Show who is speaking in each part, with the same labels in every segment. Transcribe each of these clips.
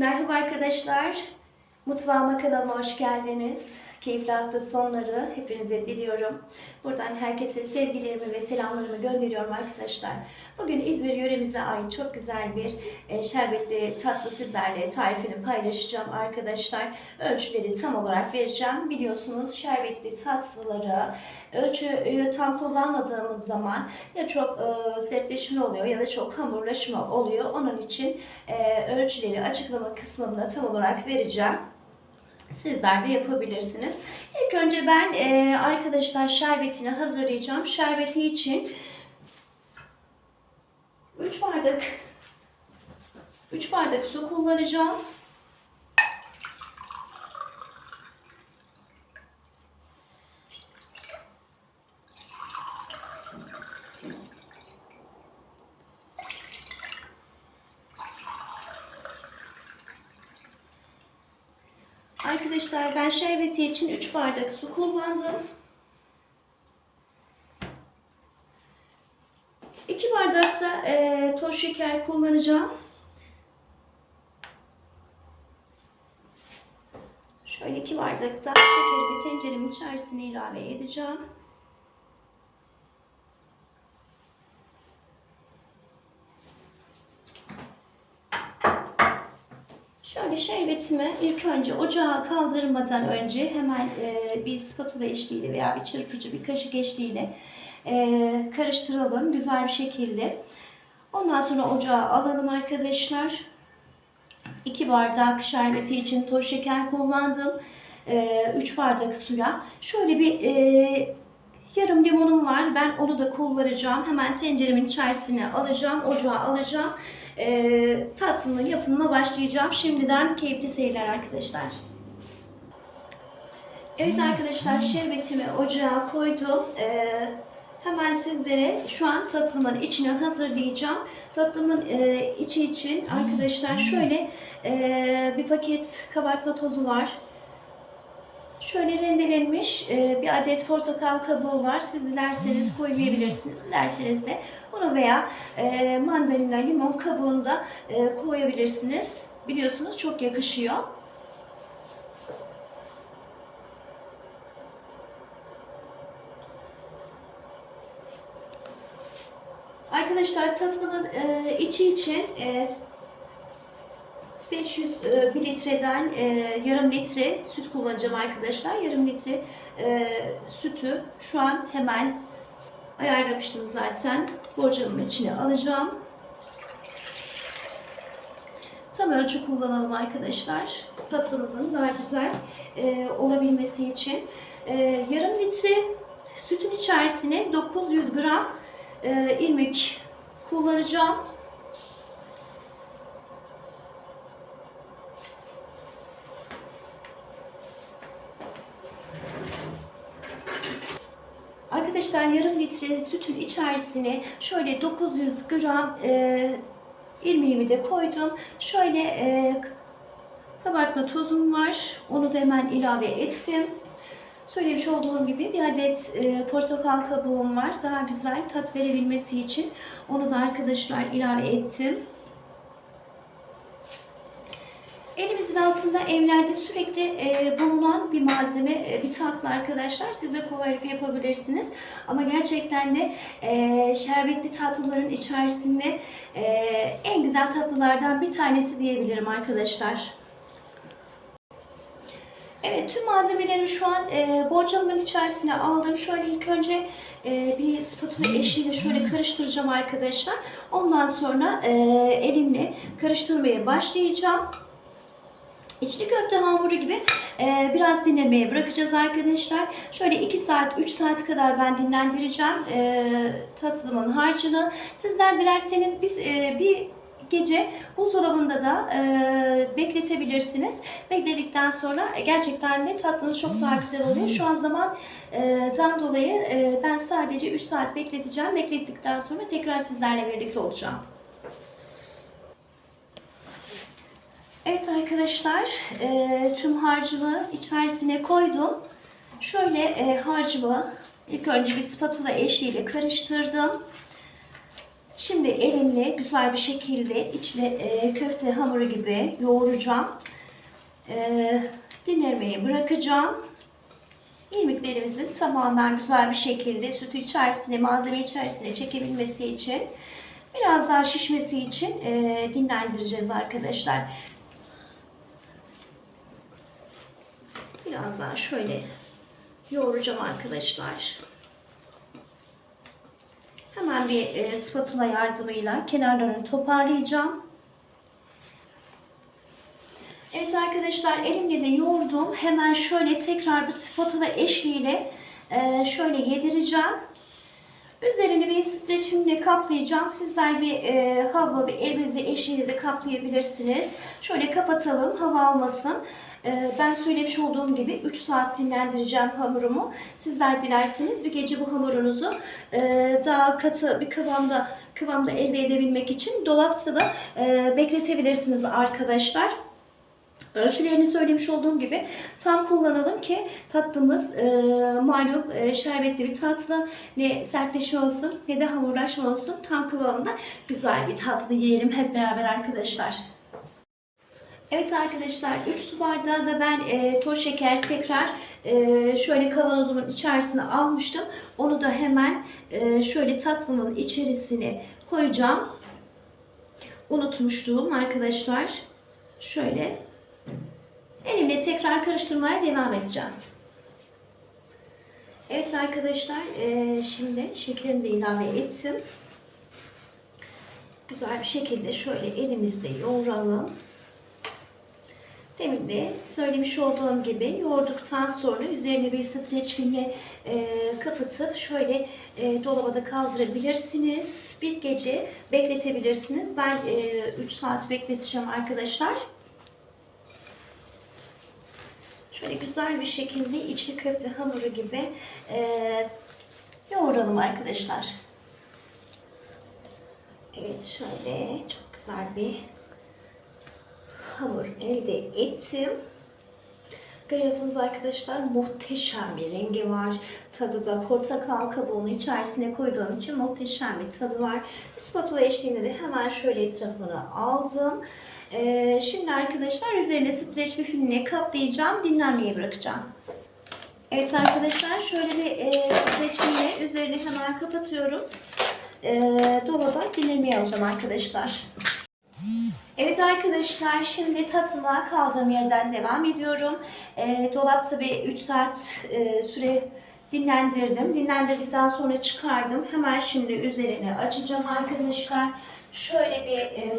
Speaker 1: Merhaba arkadaşlar. Mutfağıma kanalıma hoş geldiniz. Keyifli hafta sonları hepinize diliyorum. Buradan herkese sevgilerimi ve selamlarımı gönderiyorum arkadaşlar. Bugün İzmir yöremize ait çok güzel bir e, şerbetli tatlı sizlerle tarifini paylaşacağım arkadaşlar. Ölçüleri tam olarak vereceğim. Biliyorsunuz şerbetli tatlıları ölçüyü tam kullanmadığımız zaman ya çok e, sertleşme oluyor ya da çok hamurlaşma oluyor. Onun için e, ölçüleri açıklama kısmında tam olarak vereceğim. Sizler de yapabilirsiniz. İlk önce ben e, arkadaşlar şerbetini hazırlayacağım. Şerbeti için 3 bardak 3 bardak su kullanacağım. Arkadaşlar ben şerbeti için 3 bardak su kullandım. 2 bardak da e, toz şeker kullanacağım. Şöyle 2 bardak da şekerimi tenceremin içerisine ilave edeceğim. Şerbetimi ilk önce ocağa kaldırmadan önce hemen e, bir spatula eşliğiyle veya bir çırpıcı bir kaşık eşliğiyle e, karıştıralım güzel bir şekilde. Ondan sonra ocağa alalım arkadaşlar. 2 bardak şerbeti için toz şeker kullandım. 3 bardak suya. Şöyle bir e, yarım limonum var. Ben onu da kullanacağım. Hemen tenceremin içerisine alacağım. Ocağa alacağım. E, tatlının yapımına başlayacağım. Şimdiden keyifli seyirler arkadaşlar. Evet arkadaşlar şerbetimi ocağa koydum. E, hemen sizlere şu an tatlımın içine hazırlayacağım. Tatlımın e, içi için arkadaşlar şöyle e, bir paket kabartma tozu var. Şöyle rendelenmiş e, bir adet portakal kabuğu var. Siz dilerseniz koymayabilirsiniz. Dilerseniz de bunu veya e, mandalina, limon kabuğunu da e, koyabilirsiniz. Biliyorsunuz çok yakışıyor. Arkadaşlar tatlımın içi için 500 e, mililitreden e, yarım litre süt kullanacağım arkadaşlar. Yarım litre e, sütü şu an hemen ayarlamıştım zaten. Borcamın içine alacağım. Tam ölçü kullanalım arkadaşlar. Tatlımızın daha güzel e, olabilmesi için. Yarım litre sütün içerisine 900 gram e, irmik kullanacağım. Arkadaşlar yarım litre sütün içerisine şöyle 900 gram e, irmiğimi de koydum. Şöyle e, kabartma tozum var. Onu da hemen ilave ettim. Söylemiş olduğum gibi bir adet e, portakal kabuğum var. Daha güzel tat verebilmesi için onu da arkadaşlar ilave ettim. Elimizin altında evlerde sürekli e, bulunan bir malzeme, e, bir tatlı arkadaşlar. Siz de kolaylıkla yapabilirsiniz. Ama gerçekten de e, şerbetli tatlıların içerisinde e, en güzel tatlılardan bir tanesi diyebilirim arkadaşlar. Evet tüm malzemelerimi şu an e, borcamın içerisine aldım. Şöyle ilk önce e, bir spatula eşiğiyle şöyle karıştıracağım arkadaşlar. Ondan sonra e, elimle karıştırmaya başlayacağım. İçli köfte hamuru gibi e, biraz dinlemeye bırakacağız arkadaşlar. Şöyle 2 saat 3 saat kadar ben dinlendireceğim e, tatlımın harcını. Sizler dilerseniz biz e, bir gece buzdolabında da e, bekletebilirsiniz. Bekledikten sonra gerçekten de tatlınız çok daha güzel oluyor. Şu an zamandan dolayı e, ben sadece 3 saat bekleteceğim. Beklettikten sonra tekrar sizlerle birlikte olacağım. Evet arkadaşlar e, tüm harcımı içerisine koydum. Şöyle e, harcımı ilk önce bir spatula eşliğiyle karıştırdım. Şimdi elimle güzel bir şekilde içine e, köfte hamuru gibi yoğuracağım. E, dinlenmeye bırakacağım. İrmiklerimizin tamamen güzel bir şekilde sütü içerisine, malzeme içerisine çekebilmesi için biraz daha şişmesi için e, dinlendireceğiz arkadaşlar. Biraz daha şöyle yoğuracağım arkadaşlar. Hemen bir e, spatula yardımıyla kenarlarını toparlayacağım. Evet arkadaşlar elimle de yoğurdum. Hemen şöyle tekrar bir spatula eşliğiyle e, şöyle yedireceğim. Üzerini bir streçimle kaplayacağım. Sizler bir e, havlu, bir el bezi eşliğiyle de kaplayabilirsiniz. Şöyle kapatalım, hava almasın. E, ben söylemiş olduğum gibi 3 saat dinlendireceğim hamurumu. Sizler dilerseniz bir gece bu hamurunuzu e, daha katı bir kıvamda kıvamda elde edebilmek için dolapta da e, bekletebilirsiniz arkadaşlar. Ölçülerini söylemiş olduğum gibi tam kullanalım ki tatlımız e, malum e, şerbetli bir tatlı ne sertleşme olsun ne de hamurlaşma olsun tam kıvamında güzel bir tatlı yiyelim hep beraber arkadaşlar. Evet arkadaşlar 3 su bardağı da ben e, toz şeker tekrar e, şöyle kavanozumun içerisine almıştım. Onu da hemen e, şöyle tatlımın içerisine koyacağım. Unutmuştum arkadaşlar. Şöyle Tekrar karıştırmaya devam edeceğim. Evet arkadaşlar e, şimdi şekerimi de ilave ettim. Güzel bir şekilde şöyle elimizde yoğuralım. Demin de söylemiş olduğum gibi yoğurduktan sonra üzerine bir streç filmle e, kapatıp şöyle e, dolaba da kaldırabilirsiniz. Bir gece bekletebilirsiniz. Ben e, 3 saat bekleteceğim arkadaşlar. Şöyle güzel bir şekilde içli köfte hamuru gibi e, yoğuralım arkadaşlar. Evet şöyle çok güzel bir hamur elde ettim. Görüyorsunuz arkadaşlar muhteşem bir rengi var. Tadı da portakal kabuğunu içerisine koyduğum için muhteşem bir tadı var. Spatula eşliğinde de hemen şöyle etrafını aldım. Ee, şimdi arkadaşlar üzerine streç bir filmle kaplayacağım. Dinlenmeye bırakacağım. Evet arkadaşlar şöyle bir e, streç filmle üzerine hemen kapatıyorum. E, dolaba dinlemeye alacağım arkadaşlar. Evet arkadaşlar şimdi tatıma kaldığım yerden devam ediyorum. E, dolapta bir 3 saat e, süre dinlendirdim. Dinlendirdikten sonra çıkardım. Hemen şimdi üzerine açacağım arkadaşlar. Şöyle bir e,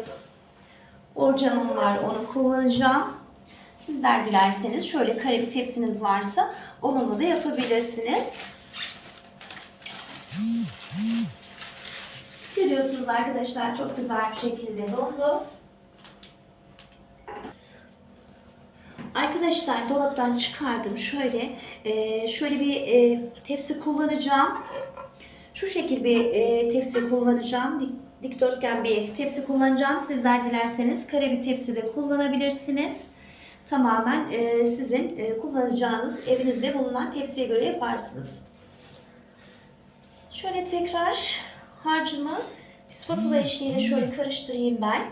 Speaker 1: borcamım var onu kullanacağım. Sizler dilerseniz şöyle kare bir tepsiniz varsa onunla da yapabilirsiniz. Görüyorsunuz arkadaşlar çok güzel bir şekilde dondu. Arkadaşlar dolaptan çıkardım. Şöyle e, şöyle bir e, tepsi kullanacağım. Şu şekil bir e, tepsi kullanacağım. Dik, dikdörtgen bir tepsi kullanacağım. Sizler dilerseniz kare bir tepsi de kullanabilirsiniz. Tamamen e, sizin e, kullanacağınız evinizde bulunan tepsiye göre yaparsınız. Şöyle tekrar harcımı spatula eşliğiyle şöyle karıştırayım ben.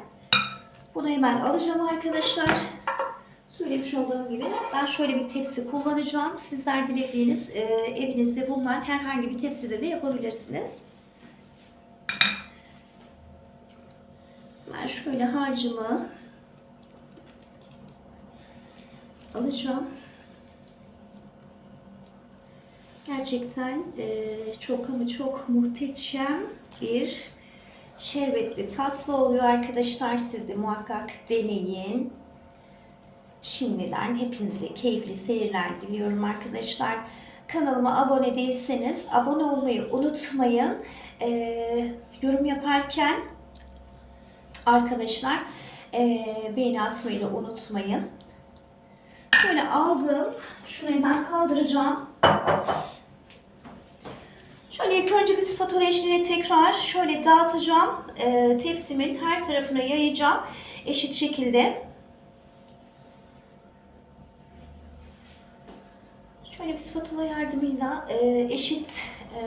Speaker 1: Bunu hemen alacağım arkadaşlar. Söylemiş olduğum gibi ben şöyle bir tepsi kullanacağım. Sizler dilediğiniz e, evinizde bulunan herhangi bir tepside de yapabilirsiniz. Ben şöyle harcımı alacağım. Gerçekten e, çok ama çok muhteşem bir şerbetli tatlı oluyor arkadaşlar. Siz de muhakkak deneyin. Şimdiden hepinize keyifli seyirler diliyorum arkadaşlar. Kanalıma abone değilseniz abone olmayı unutmayın. Ee, yorum yaparken arkadaşlar e, beğeni atmayı da unutmayın. Şöyle aldım. Şunu hemen kaldıracağım. Şöyle ilk önce bir spatula eşliğine tekrar şöyle dağıtacağım. E, tepsimin her tarafına yayacağım. Eşit şekilde. Şöyle bir spatula yardımıyla e, eşit e,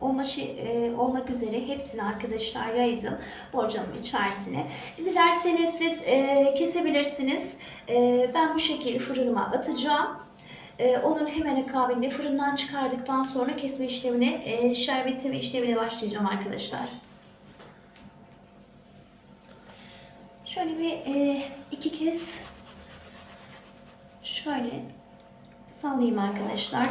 Speaker 1: olma şey, e, olmak üzere hepsini arkadaşlar yaydım borcamın içerisine. Dilerseniz siz e, kesebilirsiniz. E, ben bu şekilde fırınıma atacağım. E, onun hemen akabinde fırından çıkardıktan sonra kesme işlemine, e, şerbeti ve işlemine başlayacağım arkadaşlar. Şöyle bir e, iki kez şöyle sallayayım arkadaşlar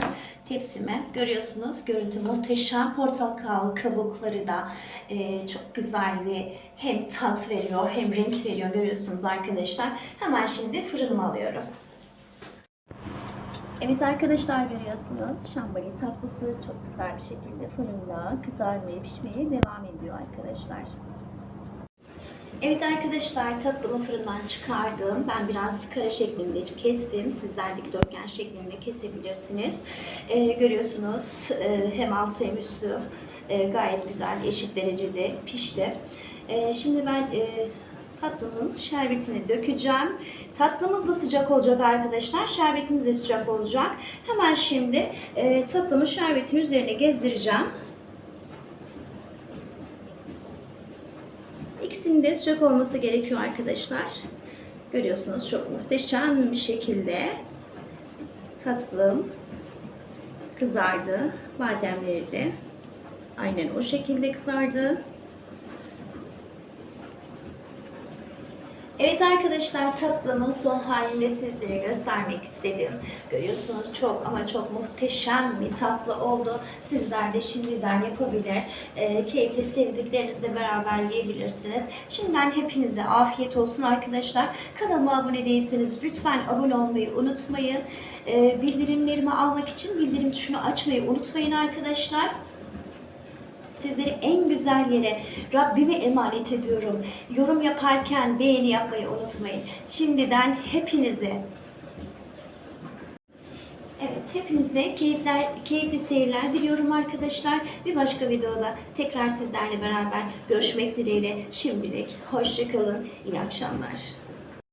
Speaker 1: tepsime. Görüyorsunuz görüntü muhteşem. Portakal kabukları da e, çok güzel bir hem tat veriyor hem renk veriyor görüyorsunuz arkadaşlar. Hemen şimdi fırınıma alıyorum. Evet arkadaşlar görüyorsunuz şambali tatlısı çok güzel bir şekilde fırında kızarmaya pişmeye devam ediyor arkadaşlar. Evet arkadaşlar tatlımı fırından çıkardım. Ben biraz kare şeklinde kestim. Sizler dikdörtgen şeklinde kesebilirsiniz. Ee, görüyorsunuz e, hem altı hem üstü e, gayet güzel eşit derecede pişti. E, şimdi ben e, tatlımın şerbetini dökeceğim. Tatlımız da sıcak olacak arkadaşlar. Şerbetimiz de sıcak olacak. Hemen şimdi e, tatlımı şerbetin üzerine gezdireceğim. İkisinin de sıcak olması gerekiyor arkadaşlar. Görüyorsunuz çok muhteşem bir şekilde tatlım kızardı. Bademleri de aynen o şekilde kızardı. Evet arkadaşlar tatlımın son halini sizlere göstermek istedim. Görüyorsunuz çok ama çok muhteşem bir tatlı oldu. Sizler de şimdiden yapabilir. E, keyifli sevdiklerinizle beraber yiyebilirsiniz. Şimdiden hepinize afiyet olsun arkadaşlar. Kanalıma abone değilseniz lütfen abone olmayı unutmayın. E, bildirimlerimi almak için bildirim tuşunu açmayı unutmayın arkadaşlar. Sizleri en güzel yere Rabbime emanet ediyorum. Yorum yaparken beğeni yapmayı unutmayın. Şimdiden hepinize Evet, hepinize keyifler, keyifli seyirler diliyorum arkadaşlar. Bir başka videoda tekrar sizlerle beraber görüşmek dileğiyle. Şimdilik hoşçakalın, iyi akşamlar.